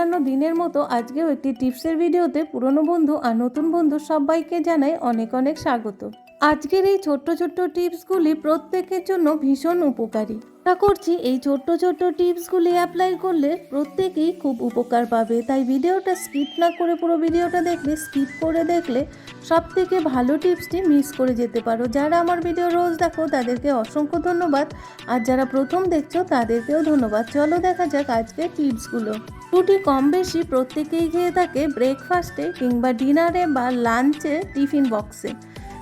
অন্যান্য দিনের মতো আজকেও একটি টিপসের ভিডিওতে পুরনো বন্ধু আর নতুন বন্ধু সবাইকে জানাই অনেক অনেক স্বাগত। আজকের এই ছোট্ট ছোট্ট টিপসগুলি প্রত্যেকের জন্য ভীষণ উপকারী। আশা করছি এই ছোট্ট ছোট্ট টিপসগুলি অ্যাপ্লাই করলে প্রত্যেকেই খুব উপকার পাবে। তাই ভিডিওটা স্কিপ না করে পুরো ভিডিওটা দেখলে স্কিপ করে দেখলে সব থেকে ভালো টিপসটি মিস করে যেতে পারো। যারা আমার ভিডিও রোজ দেখো, তাদেরকে অসংখ্য ধন্যবাদ। আর যারা প্রথম দেখছ, তাদেরকেও ধন্যবাদ। চলো দেখা যাক আজকের টিপসগুলো। রুটি কম বেশি প্রত্যেকেই খেয়ে থাকে ব্রেকফাস্টে কিংবা ডিনারে বা লাঞ্চে টিফিন বক্সে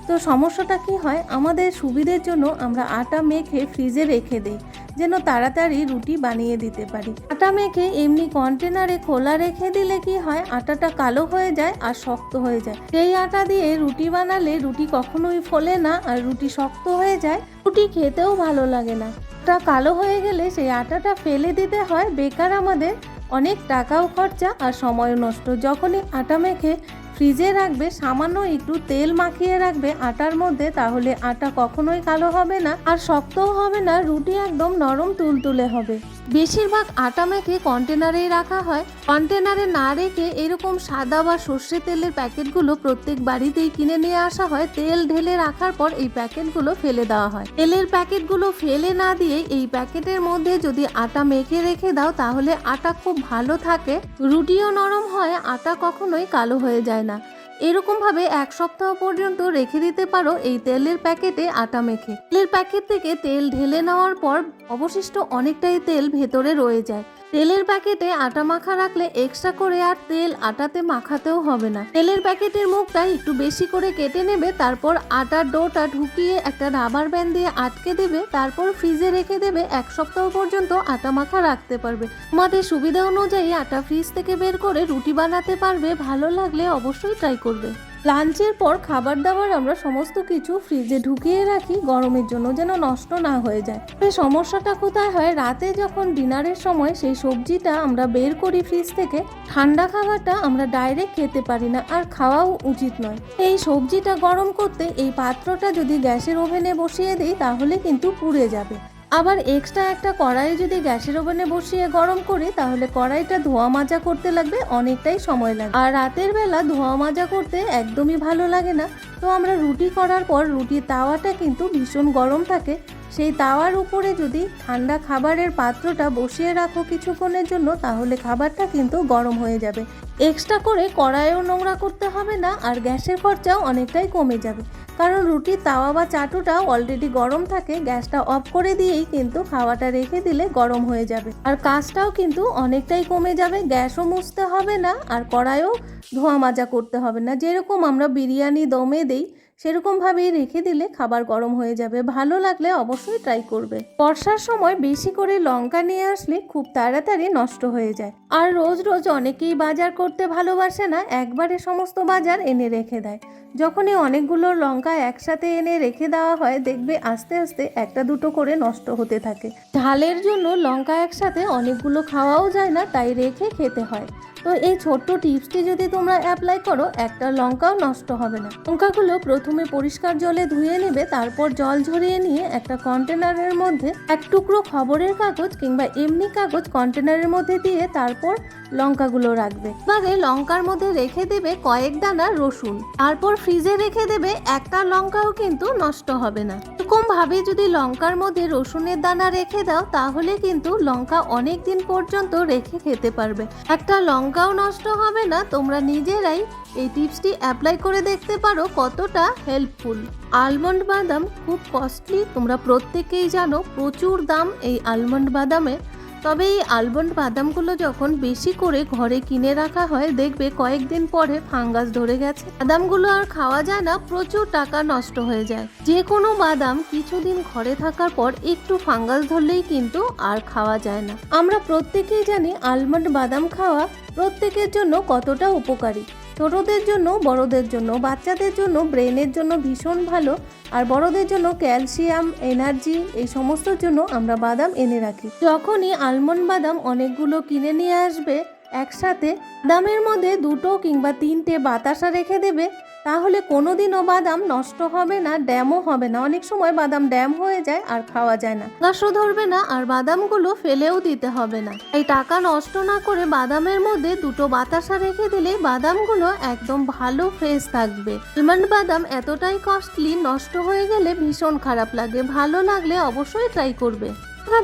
তো সমস্যাটা কি হয়? আমাদের সুবিধের জন্য আমরা আটা মেখে ফ্রিজে রেখে দিই, যেন তাড়াতাড়ি রুটি বানিয়ে দিতে পারি। আটা মেখে এমনি কন্টেনারে খোলা রেখে দিলে কি হয়? আটাটা কালো হয়ে যায় আর শক্ত হয়ে যায়। সেই আটা দিয়ে রুটি বানালে রুটি কখনোই ফোলে না আর রুটি শক্ত হয়ে যায়। রুটি খেতেও ভালো লাগে না। আটা কালো হয়ে গেলে সেই আটাটা ফেলে দিতে হয়। বেকার আমাদের অনেক টাকাও খরচা আর সময়ও নষ্ট। যখনই আটা মেখে ফ্রিজে রাখবে, সামান্য একটু তেল মাখিয়ে রাখবে আটার মধ্যে, তাহলে আটা কখনোই কালো হবে না আর শক্তও হবে না, রুটি একদম নরম তুলতুলে হবে। বেশিরভাগ আটা মেখে কন্টেনারেই রাখা হয়। কন্টেনারে না রেখে এরকম সাদা বা সর্ষে তেলের প্যাকেটগুলো প্রত্যেক বাড়িতেই কিনে নিয়ে আসা হয়। তেল ঢেলে রাখার পর এই প্যাকেটগুলো ফেলে দেওয়া হয়। তেলের প্যাকেটগুলো ফেলে না দিয়ে এই প্যাকেটের মধ্যে যদি আটা মেখে রেখে দাও, তাহলে আটা খুব ভালো থাকে। রুটিও নরম হয়, আটা কখনোই কালো হয়ে যায় না। এরকম ভাবে এক সপ্তাহ পর্যন্ত রেখে দিতে পারো এই তেলের প্যাকেটে আটা মেখে। তেলের প্যাকেট থেকে তেল ঢেলে নেওয়ার পর অবশিষ্ট অনেকটাই তেল ভেতরে রয়ে যায়। তেলের প্যাকেটে আটা মাখা রাখলে এক্সট্রা করে আর তেল আটাতে মাখাতেও হবে না। তেলের প্যাকেটের মুখটা একটু বেশি করে কেটে নেবে, তারপর আটার ডোটা ঢুকিয়ে একটা রাবার ব্যান্ড দিয়ে আটকে দেবে, তারপর ফ্রিজে রেখে দেবে, এক সপ্তাহ পর্যন্ত আটা মাখা রাখতে পারবে। তোমাদের সুবিধা অনুযায়ী আটা ফ্রিজ থেকে বের করে রুটি বানাতে পারবে, ভালো লাগলে অবশ্যই ট্রাই করবে। লাঞ্চের পর খাবার দাবার আমরা সমস্ত কিছু ফ্রিজে ঢুকিয়ে রাখি, গরমের জন্য যেন নষ্ট না হয়ে যায়। সমস্যাটা কোথায় হয়? রাতে যখন ডিনারের সময় সেই সবজিটা আমরা বের করি ফ্রিজ থেকে, ঠান্ডা খাবারটা আমরা ডাইরেক্ট খেতে পারি না আর খাওয়াও উচিত নয়। এই সবজিটা গরম করতে এই পাত্রটা যদি গ্যাসের ওভেনে বসিয়ে দিই, তাহলে কিন্তু পুড়ে যাবে। আবার এক্সট্রা একটা কড়াই যদি গ্যাসের ওভেনে বসিয়ে গরম করি, তাহলে কড়াইটা ধোয়া মাজা করতে লাগবে অনেকটাই সময় লাগে আর রাতের বেলা ধোয়া মাজা করতে একদমই ভালো লাগে না। তো আমরা রুটি করার পর রুটির তাওয়াটা কিন্তু ভীষণ গরম থাকে। সেই তাওয়ার উপরে যদি ঠান্ডা খাবারের পাত্রটা বসিয়ে রাখো কিছুক্ষণের জন্য, তাহলে খাবারটা কিন্তু গরম হয়ে যাবে। এক্সট্রা করে কড়াইও নোংরা করতে হবে না, আর গ্যাসের খরচাও অনেকটাই কমে যাবে। কারণ রুটির তাওয়া বা চাটুটাও অলরেডি গরম থাকে, গ্যাসটা অফ করে দিয়েই কিন্তু খাওয়াটা রেখে দিলে গরম হয়ে যাবে। আর কাজটাও কিন্তু অনেকটাই কমে যাবে, গ্যাসও মুছতে হবে না, আর কড়াইও ধোয়া মাজা করতে হবে না। যেরকম আমরা বিরিয়ানি দমে দেই সেরকমভাবেই রেখে দিলে খাবার গরম হয়ে যাবে। ভালো লাগলে অবশ্যই ট্রাই করবে। বর্ষার সময় বেশি করে লঙ্কা নিয়ে আসলে খুব তাড়াতাড়ি নষ্ট হয়ে যায়। আর রোজ রোজ অনেকেই বাজার করতে ভালোবাসে না, একবারে সমস্ত বাজার এনে রেখে দেয়। যখনই অনেকগুলো লঙ্কা একসাথে এনে রেখে দেওয়া হয়, দেখবে আস্তে আস্তে একটা দুটো করে নষ্ট হতে থাকে। ঝালের জন্য লঙ্কা একসাথে অনেকগুলো খাওয়াও যায় না, তাই রেখে খেতে হয়। তো এই ছোট্ট টিপসটি যদি তোমরা অ্যাপ্লাই করো, একটা লঙ্কাও নষ্ট হবে না। লঙ্কাগুলো প্রথমে পরিষ্কার জলে ধুয়ে নেবে, তারপর জল ঝরিয়ে নিয়ে একটা কন্টেনারের মধ্যে এক টুকরো খবরের কাগজ কিংবা এমনি কাগজ কন্টেনারের মধ্যে দিয়ে তারপর লঙ্কাগুলো রাখবে। এবারে লঙ্কার মধ্যে রেখে দেবে কয়েক দানা রসুন, তারপর ফ্রিজে রেখে দেবে, একটা লঙ্কাও কিন্তু নষ্ট হবে না। এরকম ভাবে যদি লঙ্কার মধ্যে রসুনের দানা রেখে দাও, তাহলে কিন্তু লঙ্কা অনেক দিন পর্যন্ত রেখে খেতে পারবে। একটা লঙ্কাও নষ্ট হবে না, তোমরা নিজেরাই এই টিপসটি অ্যাপ্লাই করে দেখতে পারো কতটা হেল্পফুল আলমন্ড বাদাম খুব কস্টলি তোমরা প্রত্যেকেই জানো প্রচুর দাম এই আলমন্ড বাদামে তবে এই আলমন্ড বাদামগুলো যখন বেশি করে ঘরে কিনে রাখা হয়, দেখবে কয়েকদিন পরে ফাঙ্গাস ধরে গেছে। বাদামগুলো আর খাওয়া যায় না, প্রচুর টাকা নষ্ট হয়ে যায়। যে কোনো বাদাম কিছুদিন ঘরে থাকার পর একটু ফাঙ্গাস ধরলেই কিন্তু আর খাওয়া যায় না। আমরা প্রত্যেকেই জানি আলমন্ড বাদাম খাওয়া প্রত্যেকের জন্য কতটা উপকারী। ছোটদের জন্য, বড়দের জন্য, বাচ্চাদের জন্য, ব্রেনের জন্য ভীষণ ভালো। আর বড়দের জন্য ক্যালসিয়াম, এনার্জি, এই সমস্তর জন্য আমরা বাদাম এনে রাখি। যখনই আলমন্ড বাদাম অনেকগুলো কিনে নিয়ে আসবে, একসাথে দামের মধ্যে দুটো কিংবা তিনটে বাতাসা রেখে দেবে তাহলে কোনোদিনও বাদাম নষ্ট হবে না, ড্যামও হবে না। অনেক সময় বাদাম ড্যাম হয়ে যায় আর খাওয়া যায় না। গাছও ধরবে না আর বাদামগুলো ফেলেও দিতে হবে না। এই টাকা নষ্ট না করে বাদামের মধ্যে দুটো বাতাসা রেখে দিলে বাদামগুলো একদম ভালো ফ্রেশ থাকবে। আলমন্ড বাদাম এতটাই কস্টলি, নষ্ট হয়ে গেলে ভীষণ খারাপ লাগে। ভালো লাগলে অবশ্যই ট্রাই করবে।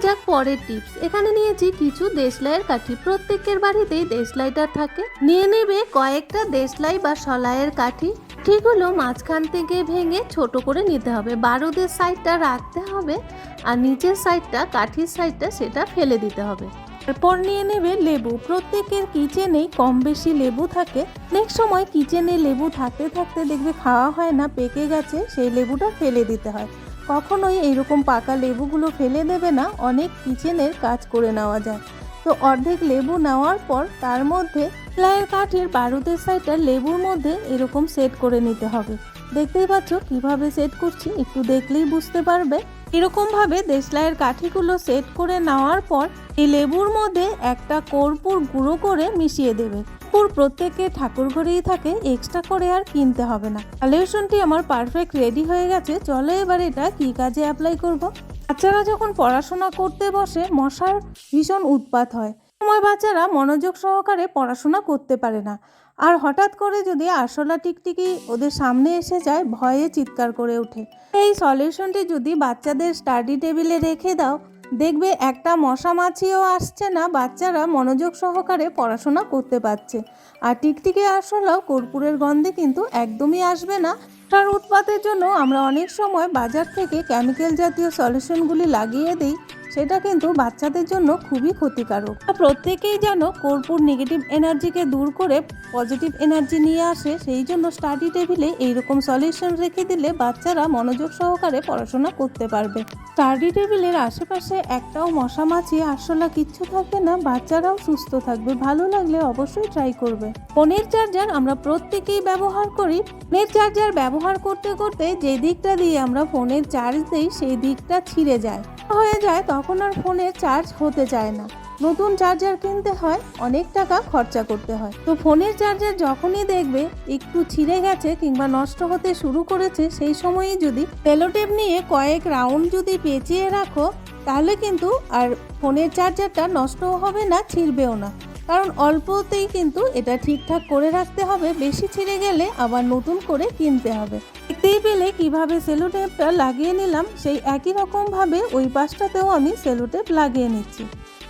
যাক পরের টিপস। এখানে নিয়েছি কিছু দেশলাইয়ের কাঠি। প্রত্যেকের বাড়িতেই দেশলাইটার থাকে। নিয়ে নেবে কয়েকটা দেশলাই বা সলাইয়ের কাঠি। কাঠিগুলো মাঝখান থেকে ভেঙে ছোট করে নিতে হবে। বারুদের সাইডটা রাখতে হবে আর নিচের সাইডটা, কাঠির সাইডটা সেটা ফেলে দিতে হবে। তারপর নিয়ে নেবে লেবু। প্রত্যেকের কিচেনেই কম বেশি লেবু থাকে। নেক্সট সময় কিচেনে লেবু থাকতে থাকতে দেখবে খাওয়া হয় না, পেকে গেছে, সেই লেবুটা ফেলে দিতে হয়। কখনোই এইরকম পাকা লেবুগুলো ফেলে দেবে না। অনেক কিচেনের কাজ করে নেওয়া যায়। তো অর্ধেক লেবু নেওয়ার পর তার মধ্যে প্লায়ের কাঠের বারুদের সাইডটা লেবুর মধ্যে এরকম সেট করে নিতে হবে। দেখতেই পাচ্ছ কীভাবে সেট করছি, একটু দেখলেই বুঝতে পারবে। এরকমভাবে দেশলাইয়ের কাঠিগুলো সেট করে নেওয়ার পর এই লেবুর মধ্যে একটা কর্পূর গুঁড়ো করে মিশিয়ে দেবে। কর্পূর প্রত্যেকের ঠাকুর ঘরেই থাকে এক্সট্রা করে আর কিনতে হবে না। সলিউশনটি আমার পারফেক্ট রেডি হয়ে গেছে। চলো এবার এটা কি কাজে অ্যাপ্লাই করব? বাচ্চারা যখন পড়াশোনা করতে বসে, মশার ভীষণ উৎপাত হয়। সময় বাচ্চারা মনোযোগ সহকারে পড়াশোনা করতে পারে না। আর হঠাৎ করে যদি আরশোলা টিকটিকি ওদের সামনে এসে যায়, ভয়ে চিৎকার করে ওঠে। এই সলিউশনটি যদি বাচ্চাদের স্টাডি টেবিলে রেখে দাও দেখবে একটা মশা মাছিও আসছে না, বাচ্চারা মনোযোগ সহকারে পড়াশোনা করতে পারছে। আর টিকটিকে আসলেও কর্পূরের গন্ধে কিন্তু একদমই আসবে না। তার উৎপাতের জন্য আমরা অনেক সময় বাজার থেকে কেমিক্যাল জাতীয় সলিউশনগুলি লাগিয়ে দিই। সেটা কিন্তু বাচ্চাদের জন্য খুবই ক্ষতিকারক। প্রত্যেকেই যেন কর্পূর নেগেটিভ এনার্জিকে দূর করে পজিটিভ এনার্জি নিয়ে আসে, সেই জন্য স্টাডি টেবিলে এইরকম সলিউশন রেখে দিলে বাচ্চারা মনোযোগ সহকারে পড়াশোনা করতে পারবে। স্টাডি টেবিলের আশেপাশে একটাও মশা মাছি আসলা কিচ্ছু থাকবে না, বাচ্চারাও সুস্থ থাকবে। ভালো লাগলে অবশ্যই ট্রাই করবে। ফোনের চার্জার আমরা প্রত্যেকেই ব্যবহার করি। ফোনের চার্জার ব্যবহার করতে করতে যে দিকটা দিয়ে আমরা ফোনের চার্জ দিই, সেই দিকটা ছিঁড়ে যায়। হয়ে যায়, তখন আর ফোনে চার্জ হতে চায় না। নতুন চার্জার কিনতে হয়, অনেক টাকা খরচা করতে হয়। তো ফোনের চার্জার যখনই দেখবে, একটু ছিঁড়ে গেছে কিংবা নষ্ট হতে শুরু করেছে, সেই সময়ই যদি তেলোটেপ নিয়ে কয়েক রাউন্ড যদি পেঁচিয়ে রাখো, তাহলে কিন্তু আর ফোনের চার্জারটা নষ্টও হবে না, ছিঁড়বেও না। কারণ অল্পতেই কিন্তু এটা ঠিকঠাক করে রাখতে হবে, বেশি ছিঁড়ে গেলে আবার নতুন করে কিনতে হবে। পেলে কীভাবে সেলোটেপটা লাগিয়ে নিলাম, সেই একই রকমভাবে ওই পাশটাতেও আমি সেলোটেপ লাগিয়ে নিচ্ছি।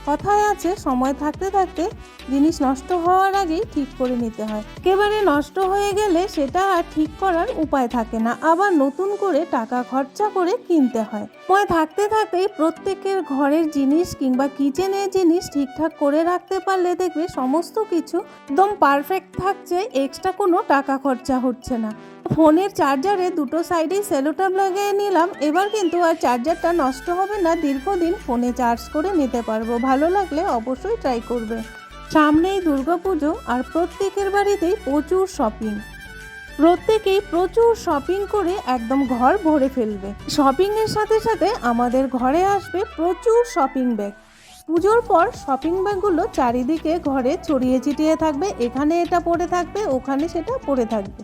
কথায় আছে, সময় থাকতে থাকতে জিনিস নষ্ট হওয়ার আগেই ঠিক করে নিতে হয়। একেবারে নষ্ট হয়ে গেলে সেটা আর ঠিক করার উপায় থাকে না, আবার নতুন করে টাকা খরচা করে কিনতে হয়। সময় থাকতে থাকতেই প্রত্যেকের ঘরের জিনিস কিংবা কিচেনের জিনিস ঠিকঠাক করে রাখতে পারলে দেখবে সমস্ত কিছু একদম পারফেক্ট থাকছে, এক্সট্রা কোনো টাকা খরচা হচ্ছে না। ফোনের চার্জারে দুটো সাইডেই সেলোটাপ লাগিয়ে নিলাম। এবার কিন্তু আর চার্জারটা নষ্ট হবে না, দীর্ঘদিন ফোনে চার্জ করে নিতে পারব। ভালো লাগলে অবশ্যই ট্রাই করবে। সামনেই দুর্গাপুজো আর প্রত্যেকের বাড়িতেই প্রচুর শপিং প্রত্যেকেই প্রচুর শপিং করে একদম ঘর ভরে ফেলবে। শপিংয়ের সাথে সাথে আমাদের ঘরে আসবে প্রচুর শপিং ব্যাগ পুজোর পর শপিং ব্যাগগুলো চারিদিকে ঘরে ছড়িয়ে ছিটিয়ে থাকবে। এখানে এটা পড়ে থাকবে, ওখানে সেটা পড়ে থাকবে।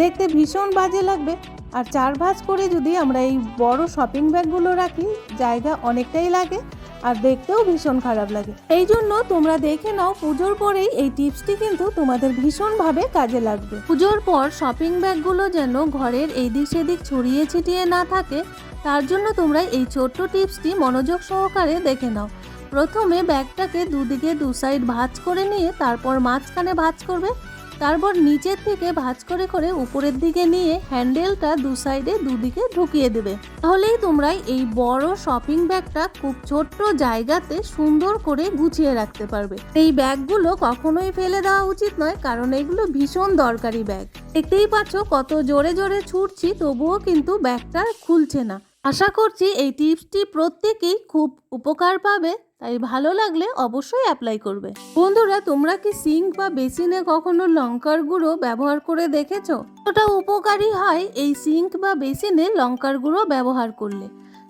দেখতে ভীষণ বাজে লাগবে। আর চার ভাঁজ করে যদি আমরা এই বড় শপিং ব্যাগগুলো রাখি, জায়গা অনেকটাই লাগে আর দেখতেও ভীষণ খারাপ লাগে। এই জন্য তোমরা দেখে নাও, পুজোর পরেই এই টিপসটি কিন্তু তোমাদের ভীষণভাবে কাজে লাগবে। পুজোর পর শপিং ব্যাগগুলো যেন ঘরের এই দিক সেদিক ছড়িয়ে ছিটিয়ে না থাকে, তার জন্য তোমরা এই ছোট্ট টিপসটি মনোযোগ সহকারে দেখে নাও। প্রথমে ব্যাগটাকে দুদিকে দু সাইড ভাঁজ করে নিয়ে, তারপর মাঝখানে ভাঁজ করবে। তারপর নিচের থেকে ভাঁজ করে করে উপরের দিকে নিয়ে হ্যান্ডেলটা দু সাইডে দুদিকে ঢুকিয়ে দেবে। তাহলেই তোমরা এই বড় শপিং ব্যাগটা খুব ছোট্ট জায়গাতে সুন্দর করে গুছিয়ে রাখতে পারবে। এই ব্যাগগুলো কখনোই ফেলে দেওয়া উচিত নয়, কারণ এগুলো ভীষণ দরকারি ব্যাগ। দেখতেই পাচ্ছ কত জোরে জোরে ছুটছি, তবুও কিন্তু ব্যাগটা খুলছে না। আশা করছি এই টিপসটি প্রত্যেকেই খুব উপকার পাবে, তাই ভালো লাগলে অবশ্যই অ্যাপ্লাই করবে। বন্ধুরা, তোমরা কি সিঙ্ক বা বেসিনে কখনো লঙ্কার গুঁড়ো ব্যবহার করে দেখেছ? ওটা উপকারী হয় এই সিঙ্ক বা বেসিনে লঙ্কার গুঁড়ো ব্যবহার করলে?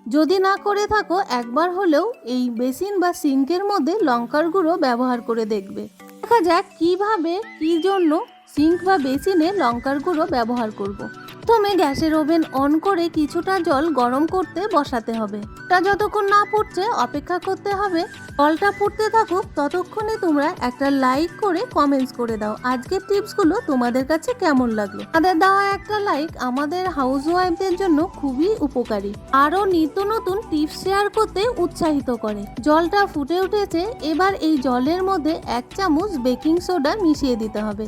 যদি না করে থাকো, একবার হলেও এই বেসিন বা সিঙ্কের মধ্যে লঙ্কার গুঁড়ো ব্যবহার করে দেখবে। দেখা যাক কীভাবে, কি জন্য সিঙ্ক বা বেসিনে লঙ্কার গুঁড়ো ব্যবহার করব। প্রথমে গ্যাসের ওভেন অন করে কিছুটা জল গরম করতে বসাতে হবে। তা যতক্ষণ না ফুটছে, অপেক্ষা করতে হবে। জলটা ফুটতে থাকুক, ততক্ষণে তোমরা একটা লাইক করে কমেন্টস করে দাও। আজকের টিপসগুলো তোমাদের কাছে কেমন লাগল? তাদের দেওয়া একটা লাইক আমাদের হাউস ওয়াইফদের জন্য খুবই উপকারী। আরও নিত্য নতুন টিপস শেয়ার করতে উৎসাহিত করে। জলটা ফুটে উঠেছে, এবার এই জলের মধ্যে এক চামচ বেকিং সোডা মিশিয়ে দিতে হবে।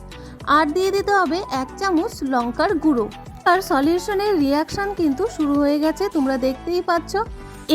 আর দিয়ে দিতে হবে এক চামচ লঙ্কার গুঁড়ো। আর সলিউশনের রিয়াকশন কিন্তু শুরু হয়ে গেছে, তোমরা দেখতেই পাচ্ছ।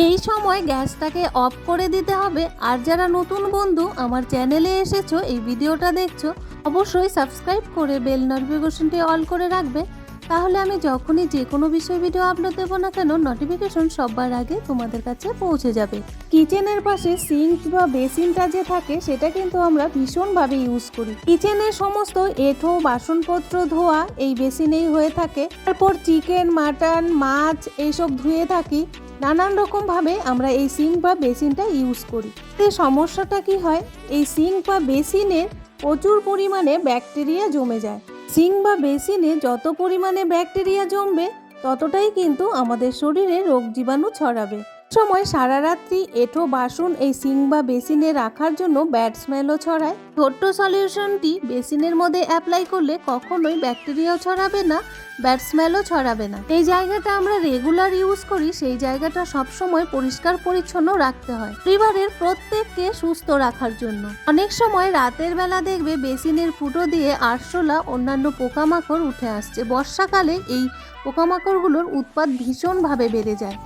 এই সময় গ্যাসটাকে অফ করে দিতে হবে। আর যারা নতুন বন্ধু, আমার চ্যানেলে এসেছ, এই ভিডিওটা দেখছ, অবশ্যই সাবস্ক্রাইব করে বেল নোটিফিকেশনটি অল করে রাখবে। তাহলে আমি যখনই যে কোনো বিষয় ভিডিও আপলোড দেবো না কেন নোটিফিকেশন সবার আগে তোমাদের কাছে পৌঁছে যাবে। কিচেনের পাশে সিঙ্ক বা বেসিনটা যে থাকে, সেটা কিন্তু আমরা ভীষণভাবে ইউজ করি। কিচেনের সমস্ত এঁঠো, বাসনপত্র, ধোয়া এই বেসিনেই হয়ে থাকে। তারপর চিকেন, মাটন, মাছ এইসব ধুয়ে থাকি। নানান রকমভাবে আমরা এই সিঙ্ক বা বেসিনটা ইউজ করি। এই সমস্যাটা কি হয়? এই সিঙ্ক বা বেসিনের প্রচুর পরিমাণে ব্যাকটেরিয়া জমে যায়। সিঙ্ক বা বেসিনে যত পরিমাণে ব্যাকটেরিয়া জমবে ততটাই কিন্তু আমাদের শরীরে রোগ জীবাণু ছড়াবে। সময় সারা রাত্রি এঁঠো বাসন এই সিং বা বেসিনে রাখার জন্য ব্যাড স্মেলও ছড়ায়। ছোট্ট সলিউশনটি বেসিনের মধ্যে অ্যাপ্লাই করলে কখনোই ব্যাকটেরিয়াও ছড়াবে না ব্যাড স্মেলও ছড়াবে না। এই জায়গাটা আমরা রেগুলার ইউজ করি, সেই জায়গাটা সবসময় পরিষ্কার পরিচ্ছন্ন রাখতে হয়। পরিবারের প্রত্যেককে সুস্থ রাখার জন্য। অনেক সময় রাতের বেলা দেখবে বেসিনের ফুটো দিয়ে আরশোলা অন্যান্য পোকামাকড় উঠে আসছে। বর্ষাকালে এই পোকামাকড়গুলোর উৎপাদ ভীষণভাবে বেড়ে যায়।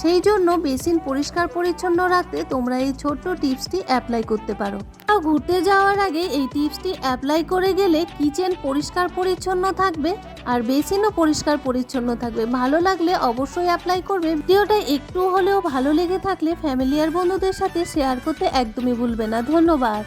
সেই জন্য বেসিন পরিষ্কার পরিচ্ছন্ন রাখতে তোমরা এই ছোট্ট টিপসটি অ্যাপ্লাই করতে পারো। ঘুরতে যাওয়ার আগে এই টিপসটি অ্যাপ্লাই করে গেলে কিচেন পরিষ্কার পরিচ্ছন্ন থাকবে আর বেসিনও পরিষ্কার পরিচ্ছন্ন থাকবে। ভালো লাগলে অবশ্যই অ্যাপ্লাই করবে। ভিডিওটা একটু হলেও ভালো লেগে থাকলে ফ্যামিলি আর বন্ধুদের সাথে শেয়ার করতে একদমই ভুলবে না। ধন্যবাদ।